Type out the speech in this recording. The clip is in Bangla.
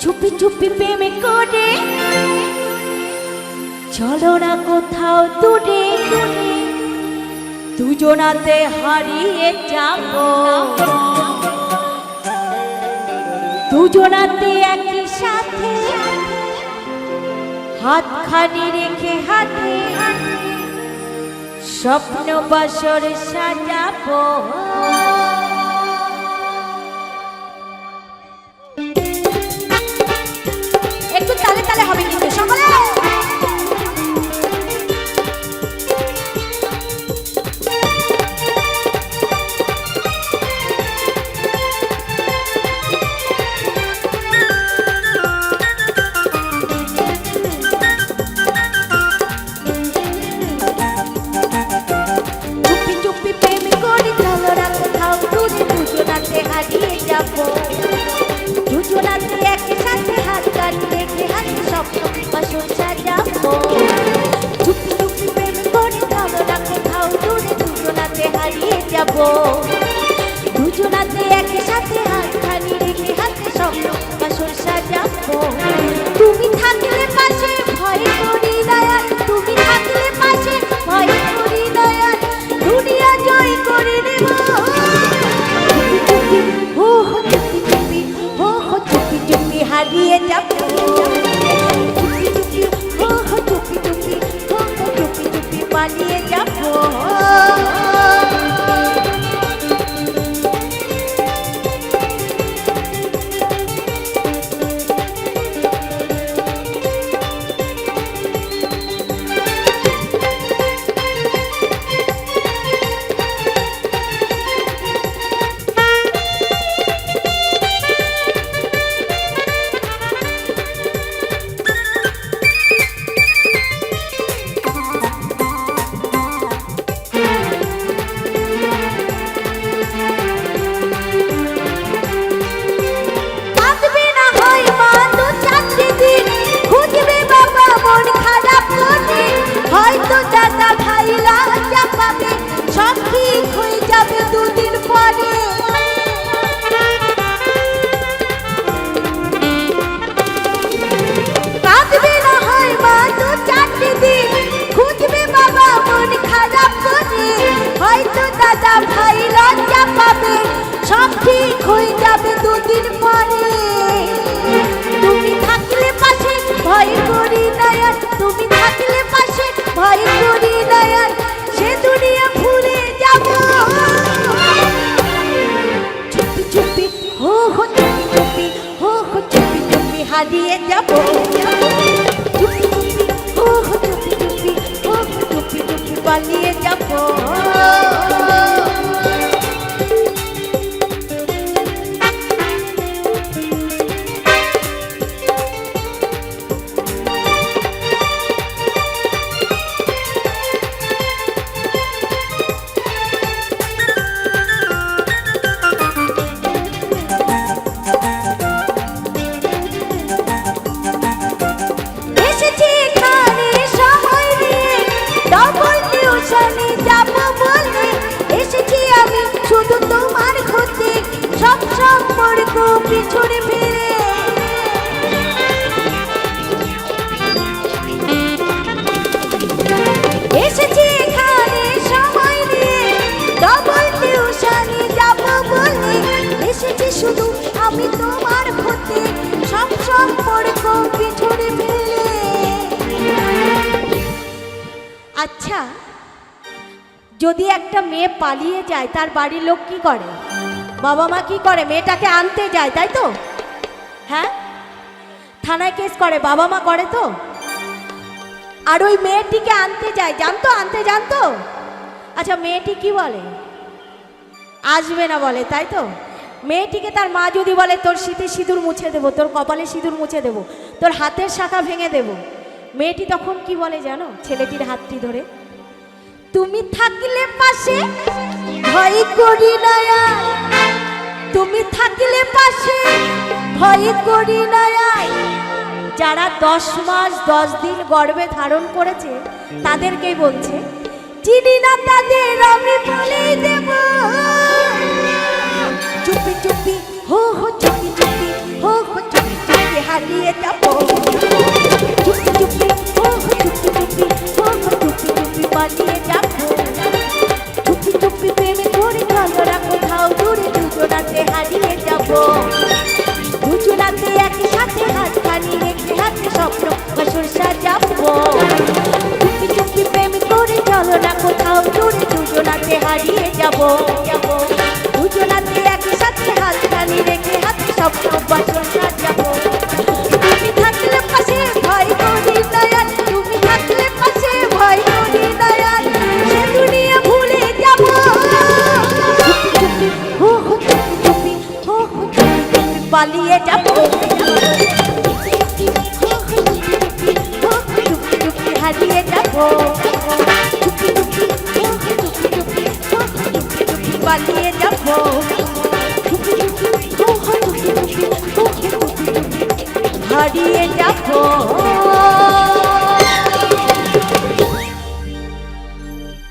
চুপি চুপি প্রেমে করে চলো না কোথাও দূরে। দুজনাতে হারিয়ে যাব। দুজনাতে একই সাথে। হাতখানি রেখে হাতে। স্বপ্ন বাসর সাজাবো। যাব। দুজনাতে একসাথে হাত কাটি রেখে হাতে স্বপ্ন বাসন সাজাবো। চুপি চুপি প্রেম করে দূরে হারিয়ে যাব। একসাথে হাত খালি রেখে হাতে স্বপ্ন বাসন সাজাবো। পালিয়ে আচ্ছা যদি একটা মেয়ে পালিয়ে যায়, তার বাড়ির লোক কি করে? বাবা মা কি করে? মেয়েটাকে আনতে যায়, তাই তো? হ্যাঁ? থানায় কেস করে, বাবা মা করে তো? আর ওই মেয়েটিকে আনতে যায়, জানতো? আনতে জানতো? আচ্ছা মেয়েটি কি বলে? আসবে না বলে, তাই তো? মেয়েটিকে তার মা যদি বলে, তোর শীতে সিঁদুর মুছে দেবো, তোর কপালে সিঁদুর মুছে দেবো, তোর হাতের শাখা ভেঙে দেবো। মেয়েটি তখন কি বলে জানো? ছেলেটির হাতটি ধরে, তুমি থাকলে পাশে ভয় করি না তুমি থাকলে পাশে ভয় করি না যারা দশ মাস, দশ দিন গর্ভে ধারণ করেছে তাদেরকেই বলছে, চিনি না তাদের, আমি বলে দেব। চুপি চুপি হো হো চুপি চুপি হো হো চুপি চুপি হারিয়ে যাব। চুপি চুপি হো হো চুপি চুপি হো হো চুপি চুপি পালিয়ে যাব। চুপি চুপি প্রেমে ধরে ঝগড়া কোথাও দূরে দুজনাতে হারিয়ে যাব। দুজনাতে একই সাথে হাত খানি রেখে হাতে স্বপ্ন বা সরষা যাব। চুপি চুপি প্রেমে করে চলো না কোথাও দূরে দুজনাতে হারিয়ে যাব যাব। পালিয়ে যাব। হারিয়ে যাব।